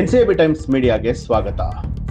NCB times ಮೀಡಿಯಾಗೆ ಸ್ವಾಗತ.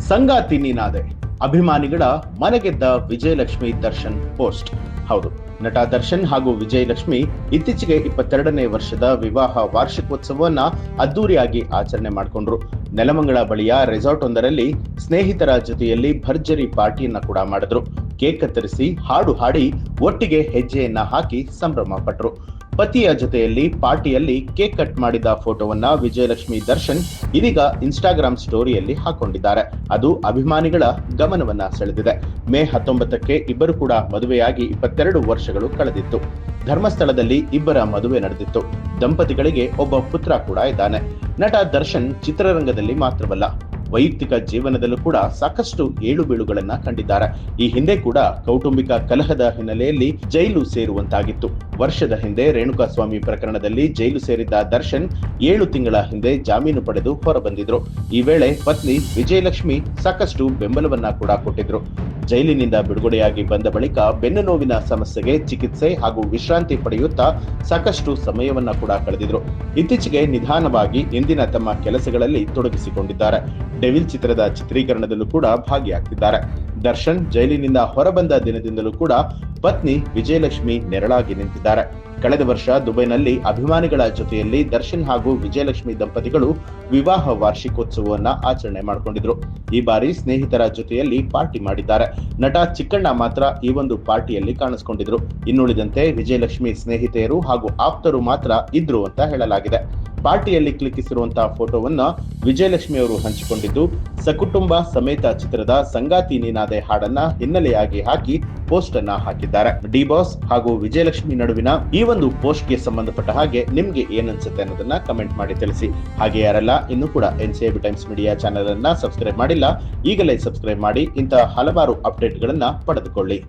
ಸಂಗಾತಿ ನೀನಾದೆ ಅಭಿಮಾನಿಗಳ ಮನೆಗೆದ್ದ ವಿಜಯಲಕ್ಷ್ಮಿ ದರ್ಶನ್ ಪೋಸ್ಟ್. ಹೌದು, ನಟ ದರ್ಶನ್ ಹಾಗೂ ವಿಜಯಲಕ್ಷ್ಮಿ ಇತ್ತೀಚೆಗೆ ಇಪ್ಪತ್ತೆರಡನೇ ವರ್ಷದ ವಿವಾಹ ವಾರ್ಷಿಕೋತ್ಸವವನ್ನ ಅದ್ದೂರಿಯಾಗಿ ಆಚರಣೆ ಮಾಡಿಕೊಂಡ್ರು. ನೆಲಮಂಗಳ ಬಳಿಯ ರೆಸಾರ್ಟ್ ಒಂದರಲ್ಲಿ ಸ್ನೇಹಿತರ ಜೊತೆಯಲ್ಲಿ ಭರ್ಜರಿ ಪಾರ್ಟಿಯನ್ನ ಕೂಡ ಮಾಡಿದ್ರು. ಕೇಕ್ ಕತ್ತರಿಸಿ ಹಾಡು ಹಾಡಿ ಒಟ್ಟಿಗೆ ಹೆಜ್ಜೆಯನ್ನ ಹಾಕಿ ಸಂಭ್ರಮ ಪಟ್ರು. ಪತಿಯ ಜೊತೆಯಲ್ಲಿ ಪಾರ್ಟಿಯಲ್ಲಿ ಕೇಕ್ ಕಟ್ ಮಾಡಿದ ಫೋಟೋವನ್ನ ವಿಜಯಲಕ್ಷ್ಮಿ ದರ್ಶನ್ ಇದೀಗ ಇನ್ಸ್ಟಾಗ್ರಾಮ್ ಸ್ಟೋರಿಯಲ್ಲಿ ಹಾಕೊಂಡಿದ್ದಾರೆ. ಅದು ಅಭಿಮಾನಿಗಳ ಗಮನವನ್ನ ಸೆಳೆದಿದೆ. ಮೇ ಹತ್ತೊಂಬತ್ತಕ್ಕೆ ಇಬ್ಬರು ಕೂಡ ಮದುವೆಯಾಗಿ ಇಪ್ಪತ್ತೆರಡು ವರ್ಷಗಳು ಕಳೆದಿತ್ತು. ಧರ್ಮಸ್ಥಳದಲ್ಲಿ ಇಬ್ಬರ ಮದುವೆ ನಡೆದಿತ್ತು. ದಂಪತಿಗಳಿಗೆ ಒಬ್ಬ ಪುತ್ರ ಕೂಡ ಇದ್ದಾನೆ. ನಟ ದರ್ಶನ್ ಚಿತ್ರರಂಗದಲ್ಲಿ ಮಾತ್ರವಲ್ಲ ವೈಯಕ್ತಿಕ ಜೀವನದಲ್ಲೂ ಕೂಡ ಸಾಕಷ್ಟು ಏಳು ಬೀಳುಗಳನ್ನ ಕಂಡಿದ್ದಾರೆ. ಈ ಹಿಂದೆ ಕೂಡ ಕೌಟುಂಬಿಕ ಕಲಹದ ಹಿನ್ನೆಲೆಯಲ್ಲಿ ಜೈಲು ಸೇರುವಂತಾಗಿತ್ತು. ವರ್ಷದ ಹಿಂದೆ ರೇಣುಕಾಸ್ವಾಮಿ ಪ್ರಕರಣದಲ್ಲಿ ಜೈಲು ಸೇರಿದ್ದ ದರ್ಶನ್ ಏಳು ತಿಂಗಳ ಹಿಂದೆ ಜಾಮೀನು ಪಡೆದು ಹೊರಬಂದಿದ್ರು. ಈ ವೇಳೆ ಪತ್ನಿ ವಿಜಯಲಕ್ಷ್ಮಿ ಸಾಕಷ್ಟು ಬೆಂಬಲವನ್ನ ಕೂಡ ಕೊಟ್ಟಿದ್ರು. ಜೈಲಿನಿಂದ ಬಿಡುಗಡೆಯಾಗಿ ಬಂದ ಬಳಿಕ ಬೆನ್ನು ನೋವಿನ ಸಮಸ್ಯೆಗೆ ಚಿಕಿತ್ಸೆ ಹಾಗೂ ವಿಶ್ರಾಂತಿ ಪಡೆಯುತ್ತಾ ಸಾಕಷ್ಟು ಸಮಯವನ್ನ ಕೂಡ ಕಳೆದಿದ್ರು. ಇತ್ತೀಚೆಗೆ ನಿಧಾನವಾಗಿ ಇಂದಿನ ತಮ್ಮ ಕೆಲಸಗಳಲ್ಲಿ ತೊಡಗಿಸಿಕೊಂಡಿದ್ದಾರೆ. ಡೆವಿಲ್ ಚಿತ್ರದ ಚಿತ್ರೀಕರಣದಲ್ಲೂ ಕೂಡ ಭಾಗಿಯಾಗ್ತಿದ್ದಾರೆ. ದರ್ಶನ್ ಜೈಲಿನಿಂದ ಹೊರಬಂದ ದಿನದಿಂದಲೂ ಕೂಡ ಪತ್ನಿ ವಿಜಯಲಕ್ಷ್ಮಿ ನೆರಳಾಗಿ ನಿಂತಿದ್ದಾರೆ. ಕಳೆದ ವರ್ಷ ದುಬೈನಲ್ಲಿ ಅಭಿಮಾನಿಗಳ ಜೊತೆಯಲ್ಲಿ ದರ್ಶನ್ ಹಾಗೂ ವಿಜಯಲಕ್ಷ್ಮಿ ದಂಪತಿಗಳು ವಿವಾಹ ವಾರ್ಷಿಕೋತ್ಸವವನ್ನ ಆಚರಣೆ ಮಾಡಿಕೊಂಡಿದ್ರು. ಈ ಬಾರಿ ಸ್ನೇಹಿತರ ಜೊತೆಯಲ್ಲಿ ಪಾರ್ಟಿ ಮಾಡಿದ್ದಾರೆ. ನಟ ಚಿಕ್ಕಣ್ಣ ಮಾತ್ರ ಈ ಒಂದು ಪಾರ್ಟಿಯಲ್ಲಿ ಕಾಣಿಸಿಕೊಂಡಿದ್ರು. ಇನ್ನುಳಿದಂತೆ ವಿಜಯಲಕ್ಷ್ಮಿ ಸ್ನೇಹಿತೆಯರು ಹಾಗೂ ಆಪ್ತರು ಮಾತ್ರ ಇದ್ರು ಅಂತ ಹೇಳಲಾಗಿದೆ. ಪಾರ್ಟಿಯಲ್ಲಿ ಕ್ಲಿಕ್ಕಿಸಿರುವಂತಹ ಫೋಟೋವನ್ನ ವಿಜಯಲಕ್ಷ್ಮಿ ಅವರು ಹಂಚಿಕೊಂಡಿದ್ದು, ಸಕುಟುಂಬ ಸಮೇತ ಚಿತ್ರದ ಸಂಗಾತಿ ನೀನಾದೆ ಹಾಡನ್ನ ಹಿನ್ನೆಲೆಯಾಗಿ ಹಾಕಿ ಪೋಸ್ಟ್ ಅನ್ನ ಹಾಕಿದ್ದಾರೆ. ಡಿ ಬಾಸ್ ಹಾಗೂ ವಿಜಯಲಕ್ಷ್ಮಿ ನಡುವಿನ ಈ ಒಂದು ಪೋಸ್ಟ್ಗೆ ಸಂಬಂಧಪಟ್ಟ ಹಾಗೆ ನಿಮ್ಗೆ ಏನನ್ಸುತ್ತೆ ಅನ್ನೋದನ್ನ ಕಮೆಂಟ್ ಮಾಡಿ ತಿಳಿಸಿ. ಹಾಗೆ ಯಾರೆಲ್ಲ, ಇನ್ನೂ ಕೂಡ N C times media channel ಅನ್ನ ಸಬ್ಸ್ಕ್ರೈಬ್ ಮಾಡಿಲ್ಲ, ಈಗಲೇ ಸಬ್ಸ್ಕ್ರೈಬ್ ಮಾಡಿ ಇಂತಹ ಹಲವಾರು ಅಪ್ಡೇಟ್ ಗಳನ್ನ ಪಡೆದುಕೊಳ್ಳಿ.